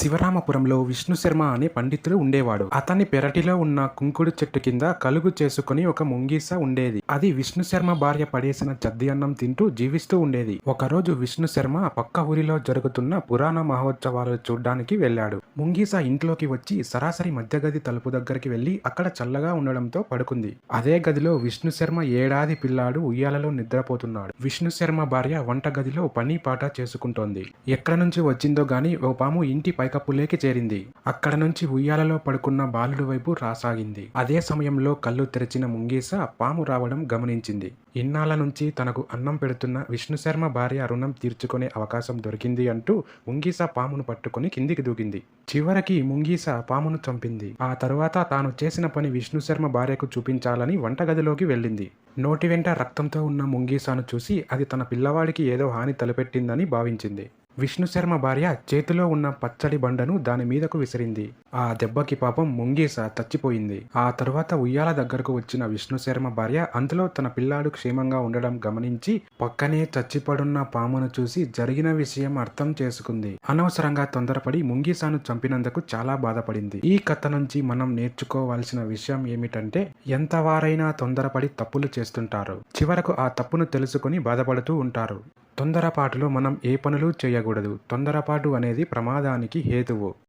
శివరామపురంలో విష్ణు శర్మ అనే పండితుడు ఉండేవాడు. అతని పెరటిలో ఉన్న కుంకుడు చెట్టు కింద కలుగు చేసుకుని ఒక ముంగీస ఉండేది. అది విష్ణు శర్మ భార్య పడేసిన చద్ది అన్నం తింటూ జీవిస్తూ ఉండేది. ఒకరోజు విష్ణు శర్మ పక్క ఊరిలో జరుగుతున్న పురాణ మహోత్సవాలు చూడ్డానికి వెళ్ళాడు. ముంగీస ఇంట్లోకి వచ్చి సరాసరి మధ్యగది తలుపు దగ్గరికి వెళ్ళి అక్కడ చల్లగా ఉండడంతో పడుకుంది. అదే గదిలో విష్ణు శర్మ ఏడాది పిల్లాడు ఉయ్యాలలో నిద్రపోతున్నాడు. విష్ణు శర్మ భార్య వంట గదిలో పని పాట చేసుకుంటోంది. ఎక్కడ నుంచి వచ్చిందో గాని ఓ పాము ఇంటి పైకప్పులేకి చేరింది. అక్కడ నుంచి ఉయ్యాలలో పడుకున్న బాలుడి వైపు రాసాగింది. అదే సమయంలో కళ్ళు తెరిచిన ముంగీస పాము రావడం గమనించింది. ఇన్నాళ్ళ నుంచి తనకు అన్నం పెడుతున్న విష్ణుశర్మ భార్య రుణం తీర్చుకునే అవకాశం దొరికింది అంటూ ముంగీస పామును పట్టుకుని కిందికి దూకింది. చివరికి ముంగీస పామును చంపింది. ఆ తరువాత తాను చేసిన పని విష్ణుశర్మ భార్యకు చూపించాలని వంటగదిలోకి వెళ్ళింది. నోటి వెంట రక్తంతో ఉన్న ముంగీసాను చూసి అది తన పిల్లవాడికి ఏదో హాని తలపెట్టిందని భావించింది. విష్ణుశర్మ భార్య చేతిలో ఉన్న పచ్చడి బండను దాని మీదకు విసిరింది. ఆ దెబ్బకి పాపం ముంగేస చచ్చిపోయింది. ఆ తరువాత ఉయ్యాల దగ్గరకు వచ్చిన విష్ణుశర్మ భార్య అందులో తన పిల్లాడు క్షేమంగా ఉండడం గమనించి పక్కనే చచ్చిపడున్న పామును చూసి జరిగిన విషయం అర్థం చేసుకుంది. అనవసరంగా తొందరపడి ముంగీసాను చంపినందుకు చాలా బాధపడింది. ఈ కథ నుంచి మనం నేర్చుకోవాల్సిన విషయం ఏమిటంటే ఎంతవారైనా తొందరపడి తప్పులు చేస్తుంటారు. చివరకు ఆ తప్పును తెలుసుకొని బాధపడుతూ ఉంటారు. తొందరపాటులో మనం ఏ పనులు చేయకూడదు. తొందరపాటు అనేది ప్రమాదానికి హేతువు.